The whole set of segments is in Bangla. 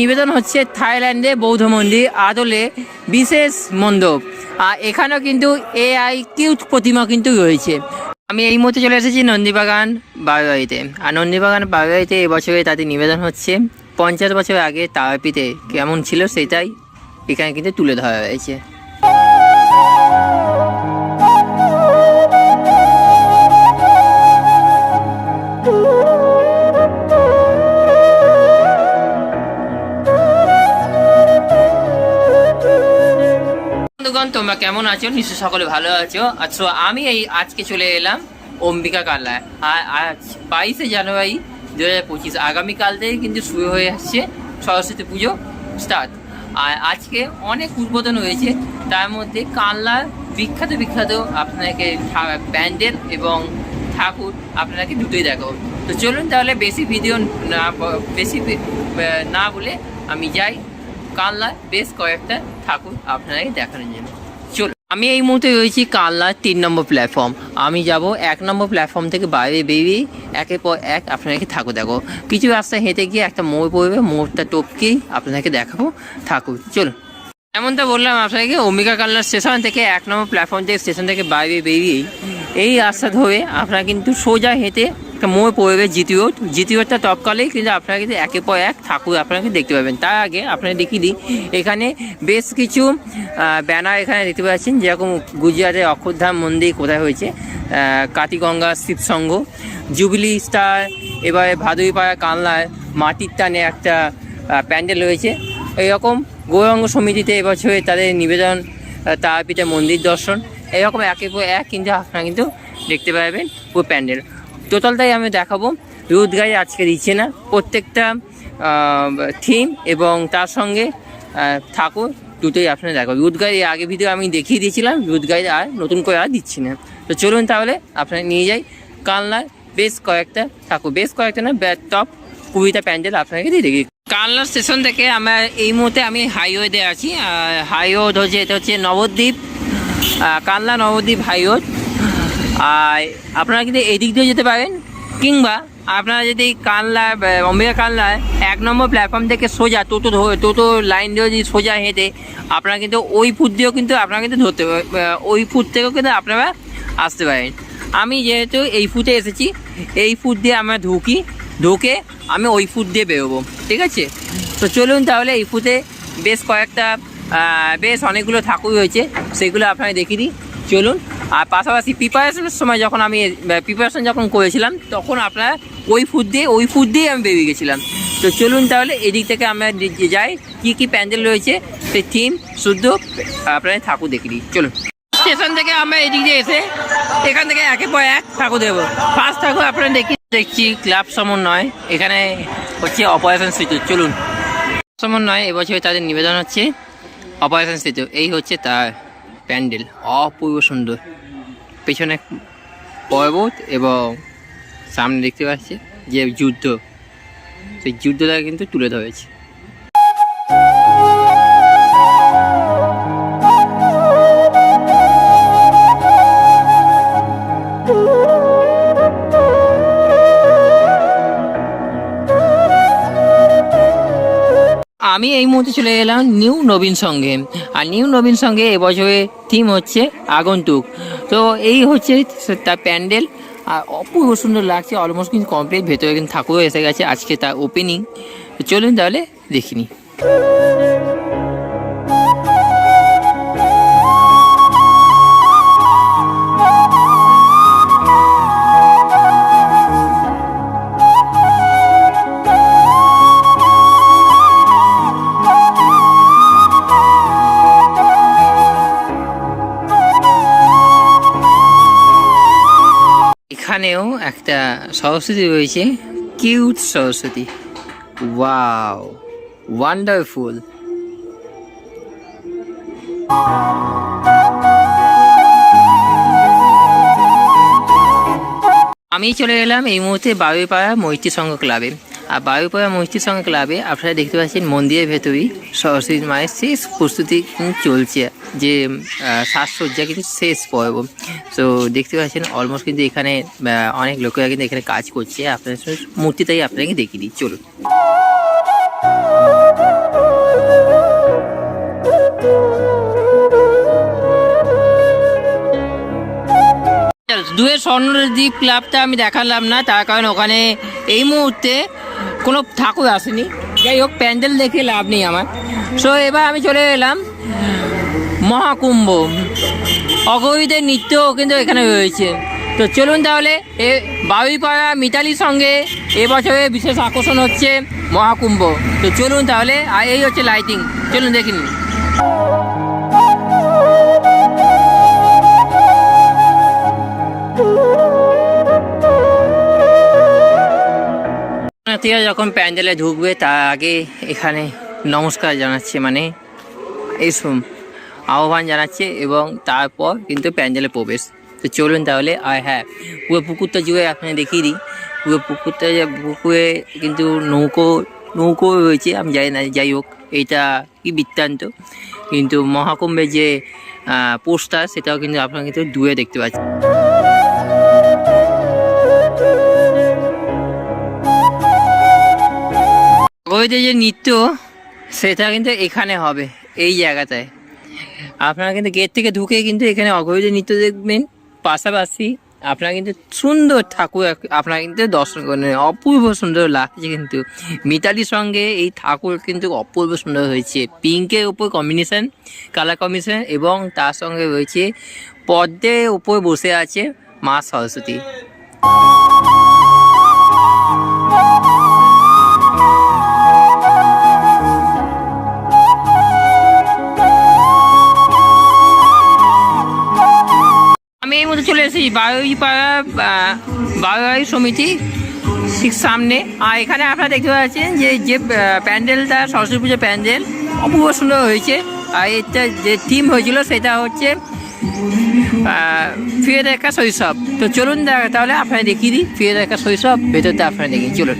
নিবেদন হচ্ছে থাইল্যান্ডে বৌদ্ধ মন্দির আদলে বিশেষ মণ্ডপ। আর এখানেও কিন্তু এআই কিউট প্রতিমা কিন্তু রয়েছে। আমি এই মুহূর্তে চলে এসেছি নন্দীবাগান বারোয়ারিতে। আর নন্দীবাগান বারোয়ারিতে এবছরে তাদের নিবেদন হচ্ছে। পঞ্চাশ বছর আগে তারাপীঠে কেমন ছিল সেটাই এখানে কিন্তু তুলে ধরা হয়েছে। বন্ধুগণ তোমরা কেমন আছো? নিশ্চয় সকলে ভালো আছো। আচ্ছা আমি এই আজকে চলে এলাম অম্বিকা কালায় আর আজ বাইশে জানুয়ারি দু হাজার পঁচিশ, আগামীকাল থেকে কিন্তু শুরু হয়ে আসছে সরস্বতী পুজো স্টার্ট আর আজকে অনেক উদ্বোধন হয়েছে, তার মধ্যে কানলার বিখ্যাত বিখ্যাত আপনাকে ব্যান্ডেল এবং ঠাকুর আপনাকে দুটোই দেখাবো। তো চলুন তাহলে বেশি ভিডিও না বেশি না বলে আমি যাই। কানলায় বেশ কয়েকটা ঠাকুর আপনাকে দেখানোর জন্য। চলো আমি এই মুহূর্তে রয়েছি কানলার তিন নম্বর প্ল্যাটফর্ম আমি যাব এক নম্বর প্ল্যাটফর্ম থেকে বাইরে বেরিয়ে একের পর এক আপনাকে ঠাকুর দেখো কিছু রাস্তা হেঁটে গিয়ে একটা মোড় পড়বে, মোড়টা টপকেই আপনাকে দেখাবো ঠাকুর। চলো এমনটা বললাম আপনাকে অম্বিকা কালনার স্টেশন থেকে এক নম্বর প্ল্যাটফর্ম থেকে স্টেশন থেকে বাইরে বেরিয়েই এই রাস্তা ধরে আপনারা কিন্তু সোজা হেঁটে মোড় পড়বে জিটি রোড জিটি রোডটা টপকালেই কিন্তু আপনারা কিন্তু একের পর এক ঠাকুর আপনাকে দেখতে পাবেন। তার আগে আপনারা দেখিয়ে দিই, এখানে বেশ কিছু ব্যানার এখানে দেখতে পাচ্ছেন, যেরকম গুজরাটের অক্ষরধাম মন্দির কোথায় হয়েছে কাতিগঙ্গা শিবসংঘ জুবিলি স্টার, এবারে ভাদুইপাড়া কানলায় মাটির টানে একটা প্যান্ডেল রয়েছে। এইরকম গৌরাঙ্গ সমিতিতে এবছরে তাদের নিবেদন তারাপীঠে মন্দির দর্শন, এরকম একের পর এক কিন্তু আপনারা কিন্তু দেখতে পাবেন পুরো প্যান্ডেল। টোটালটাই আমি দেখাবো। রুদ গাড়ি আজকে দিচ্ছে না। প্রত্যেকটা থিম এবং তার সঙ্গে ঠাকুর দুটোই আপনারা দেখাবো। রুদ গাড়ি আগে ভিডিও আমি দেখিয়ে দিয়েছিলাম রুদ গাড়ি আর নতুন করে আর দিচ্ছি না। তো চলুন তাহলে আপনারা নিয়ে যাই। কালনার বেশ কয়েকটা ঠাকুর, বেশ কয়েকটা না টপ, কুড়িটা প্যান্ডেল আপনাকে দিয়ে দেখি কালনা স্টেশন থেকে আমরা এই মুহূর্তে আমি হাইওয়েতে আছি। হাইওয়ে হচ্ছে, এটা হচ্ছে নবদ্বীপ। কালনা নবদ্বীপ হাইওয়ে আর আপনারা কিন্তু এদিক দিয়ে যেতে পারেন, কিংবা আপনারা যদি কানলা অম্বিকা কানলায় এক নম্বর প্ল্যাটফর্ম থেকে সোজা টোটো টোটো লাইন দিয়ে যদি সোজা হেঁটে, আপনারা কিন্তু ওই ফুট দিয়েও কিন্তু আপনারা কিন্তু ধরতে ওই ফুট থেকেও কিন্তু আপনারা আসতে পারেন। আমি যেহেতু এই ফুটে এসেছি, এই ফুট দিয়ে আমরা ঢুকি, ঢুকে আমি ওই ফুট দিয়ে বেরোবো, ঠিক আছে? তো চলুন তাহলে এই ফুটে বেশ কয়েকটা বেশ অনেকগুলো ঠাকুর রয়েছে, সেগুলো আপনাকে দেখিয়ে দিই। চলুন, আর পাশাপাশি প্রিপারেশনের সময় যখন আমি প্রিপারেশন যখন করেছিলাম, তখন আপনারা ওই ফুট দিয়ে, ওই ফুট দিয়ে আমি বেরিয়ে গেছিলাম। তো চলুন তাহলে এদিক থেকে আমরা যাই, কী কী প্যান্ডেল রয়েছে সেই থিম শুদ্ধ, আপনাদের ঠাকুর দেখে দিই চলুন। স্টেশন থেকে আমরা এদিক দিয়ে এসে, এখান থেকে একে পর এক ঠাকুর দেবো। ফার্স্ট ঠাকুর আপনারা দেখি দেখছি ক্লাব সমন্বয়। এখানে হচ্ছে অপারেশন সেতু। চলুন। সমন্বয়, এবছর তাদের নিবেদন হচ্ছে অপারেশন সেতু। এই হচ্ছে তার প্যান্ডেল অপূর্ব সুন্দর। পেছনে পর্বত এবং সামনে দেখতে পাচ্ছি যে যুদ্ধ। সেই যুদ্ধটা কিন্তু তুলে ধরেছে। আমি এই মুহূর্তে চলে গেলাম নিউ নবীন সঙ্গে। আর নিউ নবীন সঙ্গে এবছরের থিম হচ্ছে আগন্তুক। তো এই হচ্ছে তার প্যান্ডেল। আর অপূর্ব সুন্দর লাগছে অলমোস্ট কিন্তু কমপ্লিট ভেতরে কিন্তু ঠাকুরও এসে গেছে, আজকে তার ওপেনিং চলুন তাহলে দেখিনি এখানেও একটা সরস্বতী রয়েছে, কিউট সরস্বতী। Wow, wonderful. আমি চলে গেলাম এই মুহূর্তে বাবুপাড়া মৈত্রী সংঘ ক্লাবে। আর বায়ুপাড়া মসজিদ সঙ্গে ক্লাবে আপনারা দেখতে পাচ্ছেন মন্দিরের ভেতরেই সরস্বতী মায়ের শেষ প্রস্তুতি চলছে, যে সাজসজ্জা কিন্তু শেষ পর্ব। তো দেখতে পাচ্ছেন অলমোস্ট কিন্তু এখানে অনেক লোকেরা কিন্তু এখানে কাজ করছে। আপনার মূর্তিটাই আপনাকে দেখিয়ে দিই। চলুন। দুয়ে স্বর্ণদ্বীপ ক্লাবটা আমি দেখালাম না, তার কারণ ওখানে এই মুহূর্তে কোনো ঠাকুর আসেনি। যাই হোক, প্যান্ডেল দেখে লাভ নেই আমার। সো এবার আমি চলে এলাম মহাকুম্ভ। অগরিদের নৃত্য কিন্তু এখানে রয়েছে। তো চলুন তাহলে, এ বাবুইপাড়া মিতালির সঙ্গে এবছরে বিশেষ আকর্ষণ হচ্ছে মহাকুম্ভ। তো চলুন তাহলে, আর এই হচ্ছে লাইটিং চলুন দেখে নিন শরণার্থীরা যখন প্যান্ডেলে ঢুকবে, তার আগে এখানে নমস্কার জানাচ্ছে মানে এসুম আহ্বান জানাচ্ছে এবং তারপর কিন্তু প্যান্ডেলে প্রবেশ। তো চলুন তাহলে, আর হ্যাঁ পুরো পুকুরটা জুড়ে আপনাকে দেখিয়ে দিই। পুরো পুকুরটা পুকুরে কিন্তু নৌকো নৌকো রয়েছে, আমি জানি না, যাই হোক, এইটা কি বৃত্তান্ত। কিন্তু মহাকুম্ভের যে পোস্টার, সেটাও কিন্তু আপনারা কিন্তু দূরে দেখতে পাচ্ছেন। ওইদের যে নৃত্য, সেটা কিন্তু এখানে হবে, এই জায়গাটায়। আপনারা কিন্তু গেট থেকে ঢুকে কিন্তু এখানে অঘৈদের নৃত্য দেখবেন। পাশাপাশি আপনারা কিন্তু সুন্দর ঠাকুর আপনারা কিন্তু দর্শন করেন অপূর্ব সুন্দর লাগছে কিন্তু। মিতালির সঙ্গে এই ঠাকুর কিন্তু অপূর্ব সুন্দর হয়েছে। পিঙ্কের উপর কম্বিনেশন কালার কম্বিনেশন এবং তার সঙ্গে রয়েছে পদ্মের উপর বসে আছে মা সরস্বতী। এই বাগাইপাড়া বাগাই সমিতি, ঠিক সামনে। আর এখানে আপনারা দেখতে পাচ্ছেন যে যে প্যান্ডেলটা, সরস্বতী পুজোর প্যান্ডেল, অপূর্ব সুন্দর হয়েছে। আর এটা যে থিম হয়েছিল, সেটা হচ্ছে ফিরে দেখা শৈশব। তো চলুন তাহলে আপনারা দেখিয়ে দিই, ফিরে দেখা শৈশব ভেতরটা আপনারা দেখি চলুন।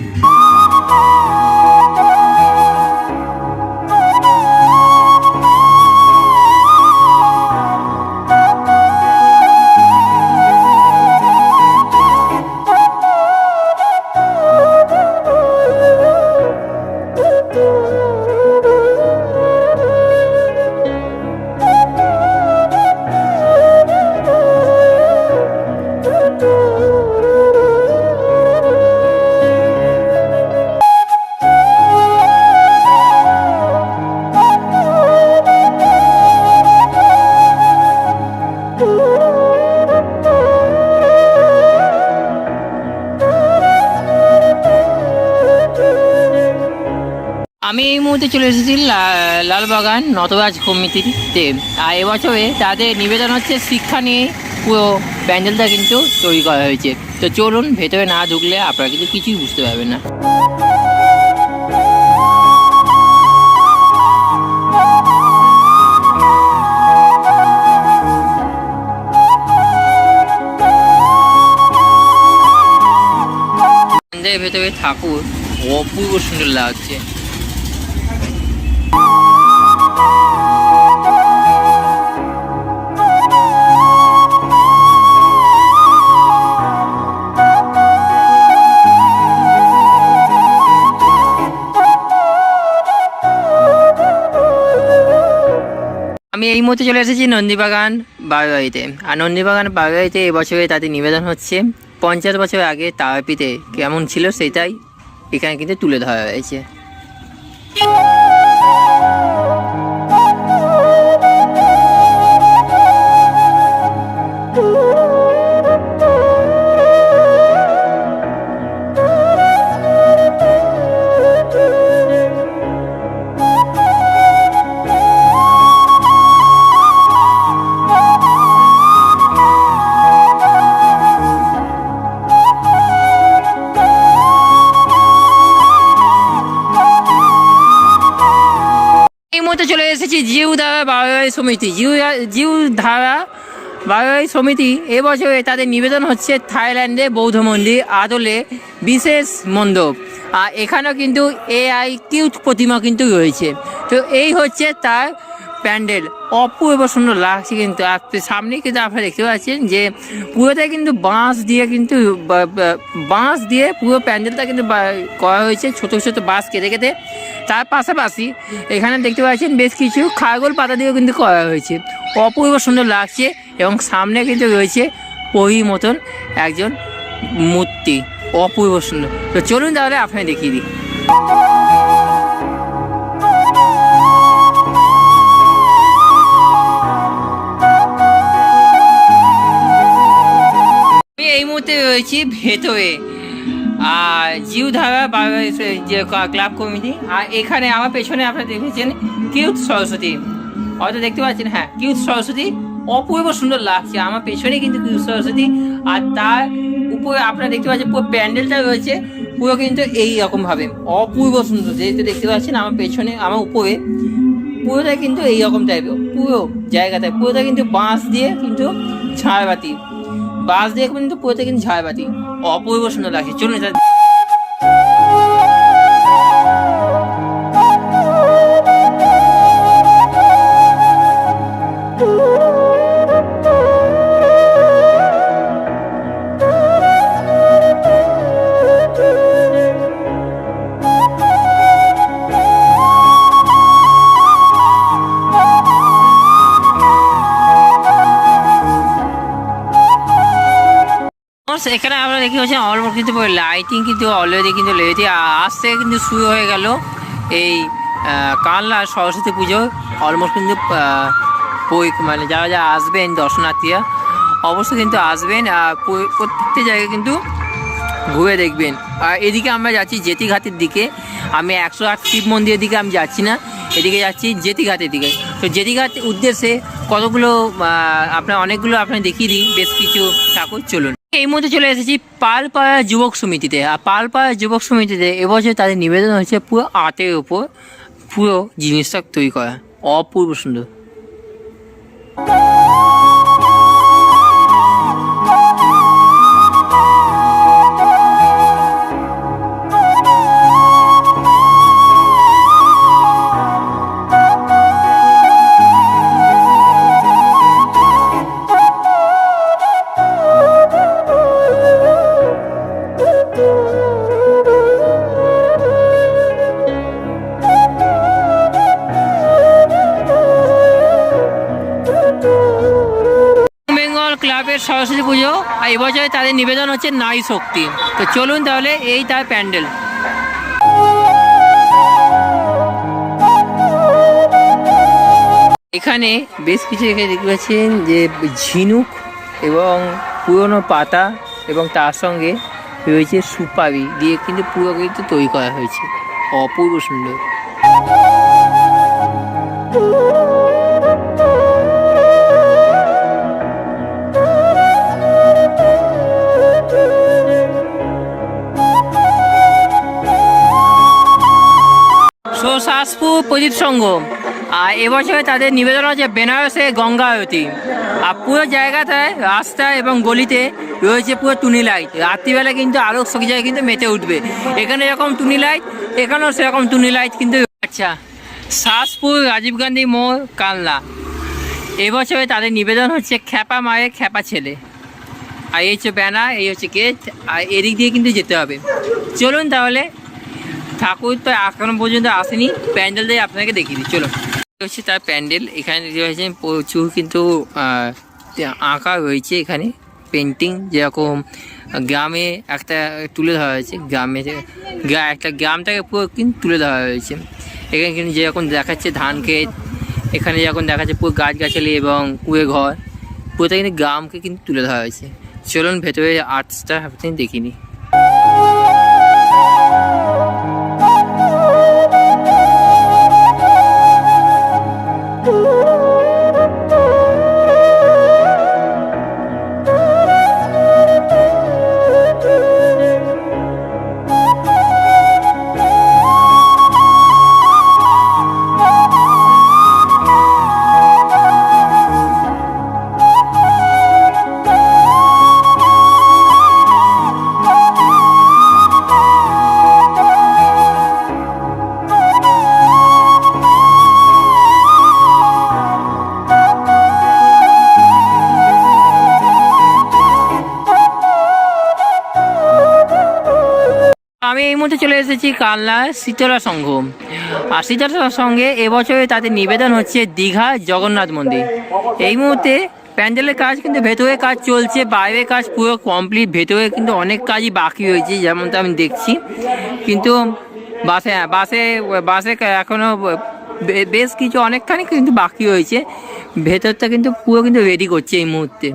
মুহূর্তে চলে এসেছি লা- লালবাগান নটরাজ কমিটিতে আর এবছরে তাদের নিবেদন হচ্ছে শিক্ষা নিয়ে। পুরো প্যান্ডেলটা কিন্তু তৈরি করা হয়েছে। তো চলুন, ভেতরে না ঢুকলে আপনারা কিন্তু কিছুই বুঝতে পারবেন না। ভেতরে ঠাকুর। অপূর্ব সুন্দর লাগছে। আমি এই মুহূর্তে চলে এসেছি নন্দীবাগান বারোয়ারিতে। আর নন্দীবাগান বারোয়ারিতে এবছরে তাদের নিবেদন হচ্ছে, পঞ্চাশ বছর আগে তারাপিতে কেমন ছিল সেটাই এখানে কিন্তু তুলে ধরা হয়েছে। সমিতি, জিউ জিউ ধারা বারোয়ারি সমিতি এবছরে তাদের নিবেদন হচ্ছে থাইল্যান্ডে বৌদ্ধ মন্দির আদলে বিশেষ মণ্ডপ। আর এখানেও কিন্তু এআই কিউট প্রতিমা কিন্তু রয়েছে। তো এই হচ্ছে তার প্যান্ডেল। অপূর্ব সুন্দর লাগছে কিন্তু। আর সামনে কিন্তু আপনারা দেখতে পাচ্ছেন যে পুরোটাই কিন্তু বাঁশ দিয়ে কিন্তু বাঁশ দিয়ে পুরো প্যান্ডেলটা কিন্তু করা হয়েছে ছোট ছোট বাঁশ কেটে কেটে। তার পাশাপাশি এখানে দেখতে পাচ্ছেন বেশ কিছু খাগল পাতা দিয়েও কিন্তু করা হয়েছে। অপূর্ব সুন্দর লাগছে এবং সামনে কিন্তু রয়েছে ওই মতন একজন মূর্তি। অপূর্ব সুন্দর তো চলুন তাহলে আপনাকে দেখিয়ে দিই। এই মুহূর্তে রয়েছি ভেতরে। আর জিউ ধারা বা- যে ক্লাব কমিটি। আর এখানে আমার পেছনে আপনারা দেখেছেন কিউট সরস্বতী। হয়তো দেখতে পাচ্ছেন হ্যাঁ কিউট সরস্বতী। অপূর্ব সুন্দর লাগছে। আমার পেছনে কিন্তু কিউট সরস্বতী। আর তার উপরে আপনারা দেখতে পাচ্ছেন পুরো প্যান্ডেলটা রয়েছে। পুরো কিন্তু এই রকম ভাবে। অপূর্ব সুন্দর। যেহেতু দেখতে পাচ্ছেন, আমার পেছনে, আমার উপরে। পুরোটা কিন্তু এইরকম টাইপের পুরো জায়গাটা পুরোটা কিন্তু বাঁশ দিয়ে কিন্তু ঝাড়বাতি বাঁশ দিয়ে কিন্তু প্রত্যেকদিন ঝাড়বাতি। অপূর্ব সুন্দর লাগছে। চলুন এখানে আমরা দেখতে পাচ্ছি অলমোস্ট কিন্তু লাইটিং কিন্তু অলরেডি কিন্তু লেগেছে। থেকে কিন্তু শুরু হয়ে গেল এই কালনা সরস্বতী পুজো। অলমোস্ট কিন্তু মানে যারা যারা আসবেন, দর্শনার্থীরা, অবশ্যই কিন্তু আসবেন। আর প্রত্যেকটা জায়গায় কিন্তু ঘুরে দেখবেন। আর এদিকে আমরা যাচ্ছি জেতিঘাটের দিকে। আমি একশো আট শিব মন্দিরের দিকে আমি যাচ্ছি না। এদিকে যাচ্ছি জেতিঘাটের দিকে। তো জেতিঘাট উদ্দেশ্যে কতগুলো আপনার অনেকগুলো আপনার দেখিয়ে দিই। বেশ কিছু ঠাকুর চলুন। এই মধ্যে চলে এসেছি পালপাড়া যুবক সমিতিতে। আর পালপাড়া যুবক সমিতিতে এবছর তাদের নিবেদন হচ্ছে পুরো আটের ওপর পুরো জিনিসটা তৈরি করা। অপূর্ব সুন্দর। নিবেদন হচ্ছে নারী শক্তি। তো চলুন তাহলে এই তার প্যান্ডেল। এখানে বেশ কিছু এখানে দেখতে পাচ্ছেন যে ঝিনুক এবং পুরনো পাতা এবং তার সঙ্গে রয়েছে সুপারি দিয়ে কিন্তু পুরো কিন্তু তৈরি করা হয়েছে। অপূর্ব সুন্দর। সুশাসপুর প্রদীপ সংঘ। আর এবছরে তাদের নিবেদন আছে বেনারসে গঙ্গা আরতি। আর পুরো জায়গাতে রাস্তা এবং গলিতে রয়েছে পুরো টুনি লাইট। রাত্রিবেলা কিন্তু সব জায়গায় কিন্তু মেতে উঠবে। এখানে এরকম টুনি লাইট, এখানেও সেরকম টুনি লাইট কিন্তু আচ্ছা। শাসপুর রাজীব গান্ধী মোড়, কালনা। এবছরে তাদের নিবেদন হচ্ছে খ্যাপা মায়ের খ্যাপা ছেলে। আর এই হচ্ছে ব্যানার, এই হচ্ছে গেট, আর এদিক দিয়ে কিন্তু যেতে হবে। চলুন তাহলে ঠাকুর তো এখনও পর্যন্ত আসেনি। প্যান্ডেল দিয়ে আপনাকে দেখিয়ে দিই চলো হচ্ছে তার প্যান্ডেল। এখানে রয়েছে প্রচুর কিন্তু আঁকা রয়েছে এখানে। পেন্টিং যেরকম গ্রামে একটা তুলে ধরা হয়েছে, গ্রামে গ্রা- একটা গ্রামটাকে পুরো কিন্তু তুলে ধরা হয়েছে। এখানে কিন্তু যেরকম দেখাচ্ছে ধান ক্ষেত, এখানে যেরকম দেখাচ্ছে পুরো গাছগাছালি এবং কুয়ে ঘর, পুরোটা কিন্তু গ্রামকে কিন্তু তুলে ধরা হয়েছে। চলুন ভেতরে আর্টসটা আপনি দেখিনি মুহূর্তে চলে এসেছি কালনা শীতলা সংঘ। আর শীতলা সঙ্গে এবছরে তাদের নিবেদন হচ্ছে দীঘা জগন্নাথ মন্দির। এই মুহূর্তে প্যান্ডেলের কাজ কিন্তু ভেতরে কাজ চলছে, বাইরে কাজ পুরো কমপ্লিট ভেতরে কিন্তু অনেক কাজই বাকি রয়েছে, যেমনটা আমি দেখছি। কিন্তু বাসে হ্যাঁ বাসে বাসে এখনও বেশ কিছু অনেকখানি কিন্তু বাকি হয়েছে ভেতরটা কিন্তু পুরো কিন্তু রেডি করছে এই মুহূর্তে।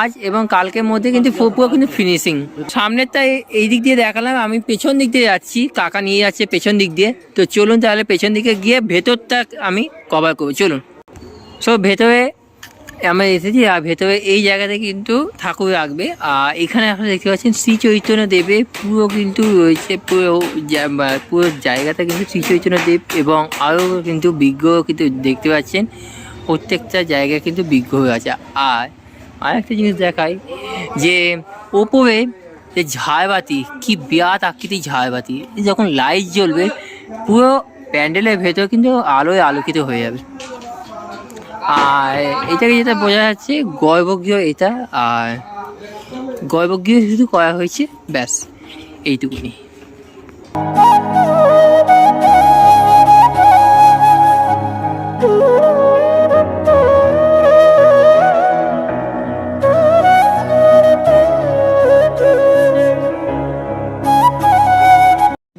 আজ এবং কালকের মধ্যে কিন্তু পুরো কিন্তু ফিনিশিং সামনেরটা এই দিক দিয়ে দেখালাম, আমি পেছন দিক দিয়ে যাচ্ছি, কাকা নিয়ে যাচ্ছে পেছন দিক দিয়ে। তো চলুন তাহলে পেছন দিকে গিয়ে ভেতরটা আমি কভার করব, চলুন। সো ভেতরে আমরা এসেছি, আর ভেতরে এই জায়গাতে কিন্তু ঠাকুর রাখবে। আর এখানে আপনারা দেখতে পাচ্ছেন, শ্রী চৈতন্য দেবে পুরো কিন্তু রয়েছে, পুরো পুরো জায়গাটা কিন্তু শ্রী চৈতন্য দেব এবং আরও কিন্তু বিগ্রহ কিন্তু দেখতে পাচ্ছেন। প্রত্যেকটা জায়গায় কিন্তু বিগ্রহ আছে। আর আরেকটা জিনিস দেখাই, যে ওপরে যে ঝাড়বাতি, কি বিরাট আকৃতি ঝাড়বাতি। যখন লাইট জ্বলবে, পুরো প্যান্ডেলের ভেতর কিন্তু আলোয় আলোকিত হয়ে যাবে। আর এটাকে যেটা বোঝা যাচ্ছে, গর্ভগৃহ এটা, আর গর্ভগৃহ শুধু করা হয়েছে, ব্যাস, এইটুকুনি।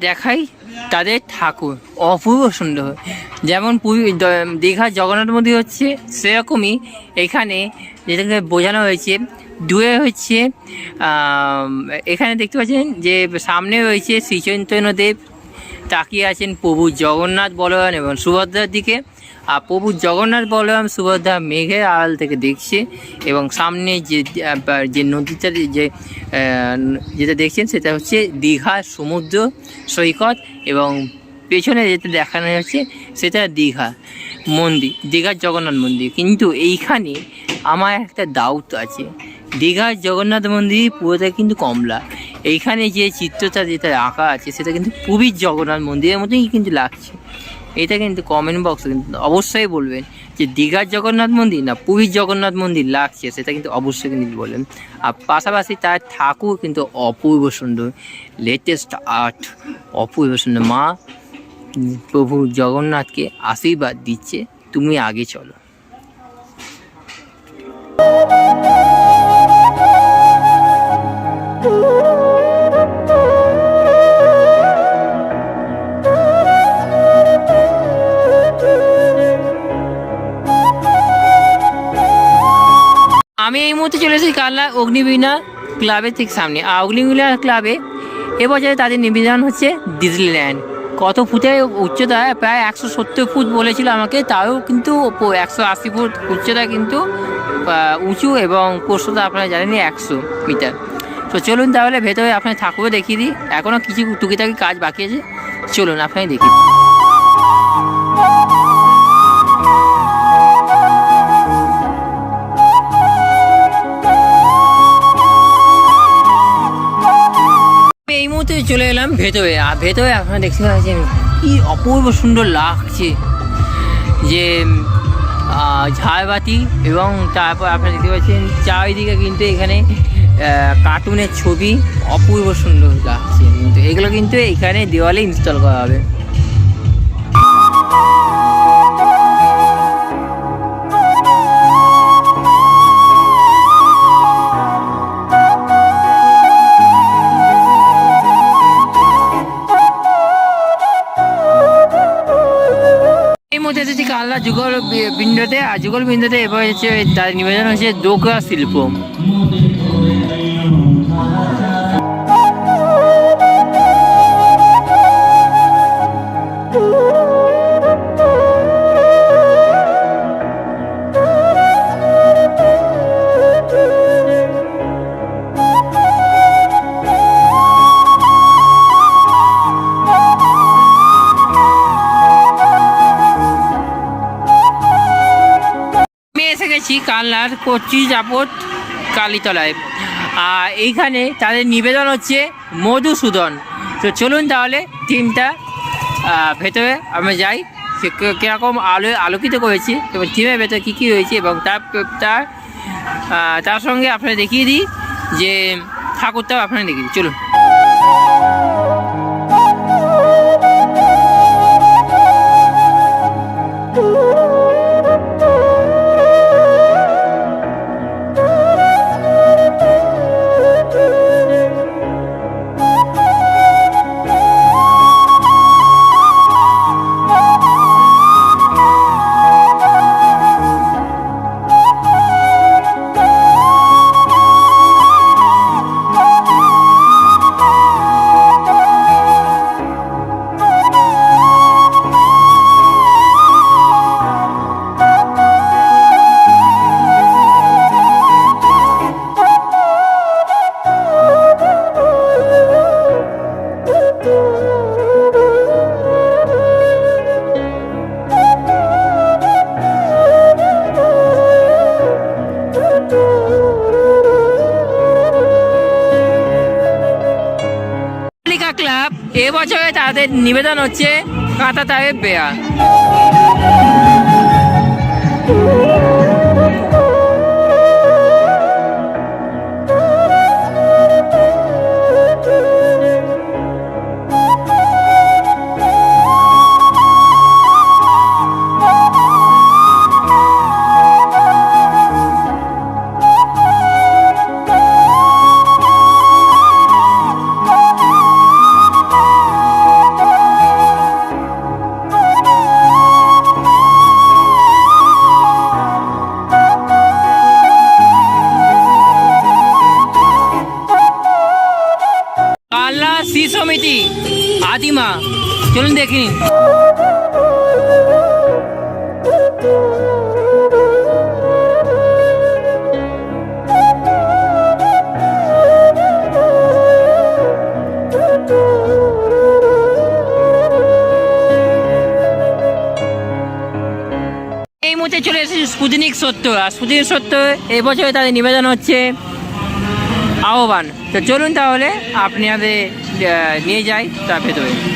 দেখাই তাদের ঠাকুর। অপূর্ব সুন্দর। যেমন পুরী দীঘার জগন্নাথ মন্দির হচ্ছে সেরকমই। এখানে যেটাকে বোঝানো হয়েছে দূরে হচ্ছে এখানে দেখতে পাচ্ছেন যে সামনে রয়েছে শ্রীচৈতন্যদেব তাকিয়ে আছেন প্রভু জগন্নাথ বলরাম এবং সুভদ্রার দিকে। প্রভু জগন্নাথ বলরাম সুভদ্রা মেঘের আড়াল থেকে দেখছে এবং সামনে যে যে নদীটা যে যেটা দেখছেন সেটা হচ্ছে দীঘার সমুদ্র সৈকত এবং পেছনে যেটা দেখানো হচ্ছে সেটা দীঘা মন্দির, দীঘার জগন্নাথ মন্দির। কিন্তু এইখানে আমার একটা ডাউট আছে। দীঘার জগন্নাথ মন্দির পুরোটা কিন্তু কমলা। এইখানে যে চিত্রটা যেটা আঁকা আছে সেটা কিন্তু পুরীর জগন্নাথ মন্দিরের মতোই কিন্তু লাগছে। এটা কিন্তু কমেন্ট বক্সে কিন্তু অবশ্যই বলবেন যে দীঘার জগন্নাথ মন্দির না পুরীর জগন্নাথ মন্দির লাগছে, সেটা কিন্তু অবশ্যই কিন্তু বলবেন। আর পাশাপাশি তার ঠাকুর কিন্তু অপূর্ব সুন্দর লেটেস্ট আর্ট অপূর্ব সুন্দর। মা প্রভু জগন্নাথকে আশীর্বাদ দিচ্ছে, তুমি আগে চলো। আমি এই মুহূর্তে চলে এসেছি কালনা অগ্নিবীণা ক্লাবের ঠিক সামনে। আর অগ্নিবীণা ক্লাবে এবছরে তাদের নিবেদন হচ্ছে ডিজনিল্যান্ড। কত ফুটে উচ্চতা? প্রায় একশো সত্তর ফুট বলেছিল আমাকে, তাও কিন্তু একশো আশি ফুট উচ্চতা কিন্তু উঁচু এবং প্রস্ততা আপনারা জানেন একশো মিটার। তো চলুন তাহলে ভেতরে আপনার ঠাকুরও দেখিয়ে দিই। এখনও কিছু টুকিটাকি কাজ বাকি আছে। চলুন আপনাকে দেখিয়ে মুহূর্তে চলে এলাম ভেতরে। আর ভেতরে আপনারা দেখতে পাচ্ছেন কি অপূর্ব সুন্দর লাগছে যে ঝাড়বাতি এবং তারপর আপনারা দেখতে পাচ্ছেন চারিদিকে কিন্তু এখানে কার্টুনের ছবি অপূর্ব সুন্দর লাগছে। কিন্তু এগুলো কিন্তু এখানে দেওয়ালে ইনস্টল করা হবে। বিন্দুতে যুগল বিন্দুতে এবার হচ্ছে তার নিবেদন হচ্ছে দোকা শিল্প। গেছি কালনার কচি জাপট কালীতলায়। আর এইখানে তাদের নিবেদন হচ্ছে মধুসূদন। তো চলুন তাহলে টিমটা ভেতরে আমরা যাই। সে কীরকম আলো, আলোকিত করেছি এবং টিমের ভেতরে কী কী হয়েছে এবং তার তার তার সঙ্গে আপনারা দেখিয়ে দিই যে ঠাকুরটাও আপনারা দেখিয়ে দিই। চলুন। এবছরে নিবেদন হচ্ছে কাঁথা তাবে বেয়া। সমিতি আদিমা চলুন দেখি এই মুহূর্তে চলে এসেছি স্পুতনিক সত্য। আর স্পুতনিক সত্য এবছরে তাদের নিবেদন হচ্ছে আহ্বান। তো চলুন তাহলে আপনাদের আহ, নিয়ে যাই তার ভেতরে।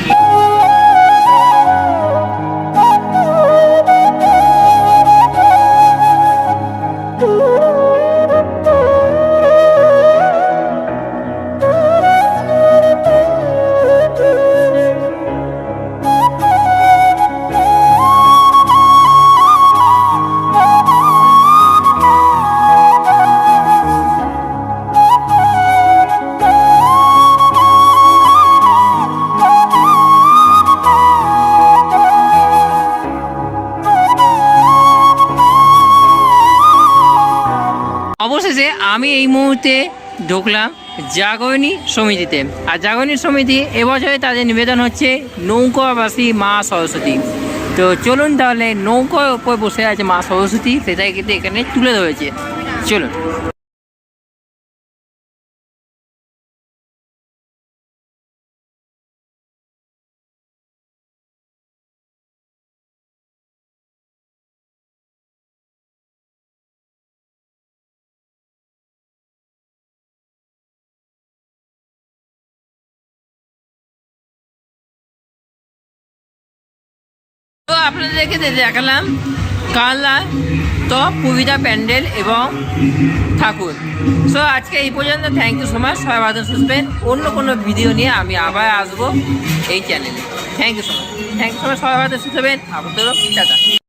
অবশেষে আমি এই মুহূর্তে ঢুকলাম জাগরণী সমিতিতে। আর জাগরণী সমিতি এবছরে তাদের নিবেদন হচ্ছে নৌকাবাসী মা সরস্বতী। তো চলুন তাহলে নৌকার উপর বসে আছে মা সরস্বতী, সেটাই কিন্তু এখানে তুলে ধরেছে। চলুন। আপনাদেরকে দেখালাম কানলা তো পুবিতা প্যান্ডেল এবং ঠাকুর। সো আজকে এই পর্যন্ত থ্যাংক ইউ সো মাচ সবাই ভালো সুস্থেন অন্য কোনো ভিডিও নিয়ে আমি আবার আসব এই চ্যানেলে thank you so much thank you so much সবাই ভালো সুস্থ হবেন আপনাদেরও